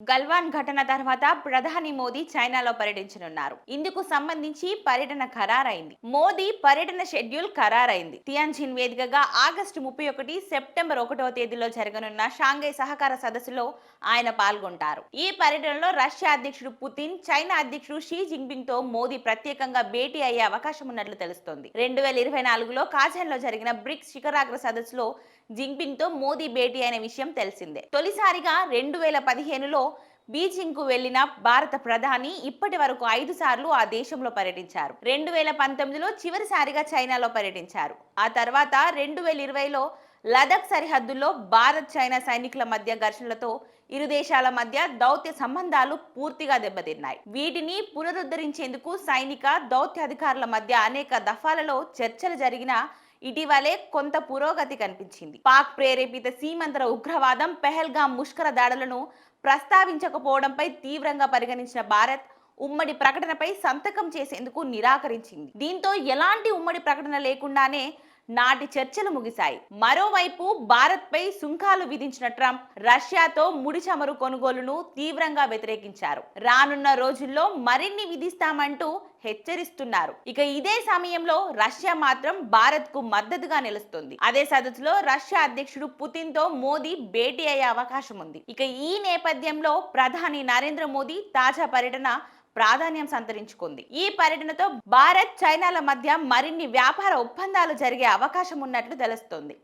గల్వాన్ ఘటన తర్వాత ప్రధాని మోదీ చైనాలో పర్యటించనున్నారు. ఇందుకు సంబంధించి పర్యటన ఖరారైంది. మోదీ పర్యటన షెడ్యూల్ ఖరారైంది. తియాన్జిన్ వేదికగా ఆగస్టు ముప్పై ఒకటి సెప్టెంబర్ ఒకటవ తేదీలో జరగనున్న షాంఘై సహకార సదస్సులో ఆయన పాల్గొంటారు. ఈ పర్యటనలో రష్యా అధ్యక్షుడు పుతిన్ చైనా అధ్యక్షుడు షీ జింపింగ్తో మోదీ ప్రత్యేకంగా భేటీ అయ్యే అవకాశం ఉన్నట్లు తెలుస్తోంది. రెండు వేల ఇరవై నాలుగులో కాజాన్లో జరిగిన బ్రిక్స్ శిఖరాగ్ర సదస్సులో జింపింగ్తో మోదీ భేటీ అయిన విషయం తెలిసిందే. తొలిసారిగా రెండు వేల పదిహేనులో బీజింగ్కు వెళ్ళిన భారత ప్రధాని ఇప్పటి వరకు ఐదు సార్లు ఆ దేశంలో పర్యటించారు. రెండు వేల పంతొమ్మిదిలో చివరిసారిగా చైనాలో పర్యటించారు. ఆ తర్వాత రెండు వేల ఇరవైలో లదక్ సరిహద్దుల్లో భారత్ చైనా సైనికుల మధ్య ఘర్షణలతో ఇరు దేశాల మధ్య దౌత్య సంబంధాలు పూర్తిగా దెబ్బతిన్నాయి. వీటిని పునరుద్ధరించేందుకు సైనిక దౌత్య అధికారుల మధ్య అనేక దఫాలలో చర్చలు జరిగినా ఇటీవలే కొంత పురోగతి కనిపించింది. పాక్ ప్రేరేపిత సీమంతర ఉగ్రవాదం పెహల్గాం ముష్కర దాడులను ప్రస్తావించకపోవడంపై తీవ్రంగా పరిగణించిన భారత్ ఉమ్మడి ప్రకటనపై సంతకం చేసేందుకు నిరాకరించింది. దీంతో ఎలాంటి ఉమ్మడి ప్రకటన లేకుండానే నాటి చర్చలు ముగిశాయి. మరోవైపు భారత్పై సుంకాలు విధించిన ట్రంప్ రష్యాతో ముడి చమురు కొనుగోలును తీవ్రంగా వ్యతిరేకించారు. రానున్న రోజుల్లో మరిన్ని విధిస్తామంటూ హెచ్చరిస్తున్నారు. ఇక ఇదే సమయంలో రష్యా మాత్రం భారత్కు మద్దతుగా నిలుస్తుంది. అదే సదస్సులో రష్యా అధ్యక్షుడు పుతిన్తో మోదీ భేటీ అయ్యే అవకాశం ఉంది. ఇక ఈ నేపథ్యంలో ప్రధాని నరేంద్ర మోదీ తాజా పర్యటన ప్రాధాన్యం సంతరించుకుంది. ఈ పర్యటనతో భారత్ చైనాల మధ్య మరిన్ని వ్యాపార ఒప్పందాలు జరిగే అవకాశం ఉన్నట్లు తెలుస్తోంది.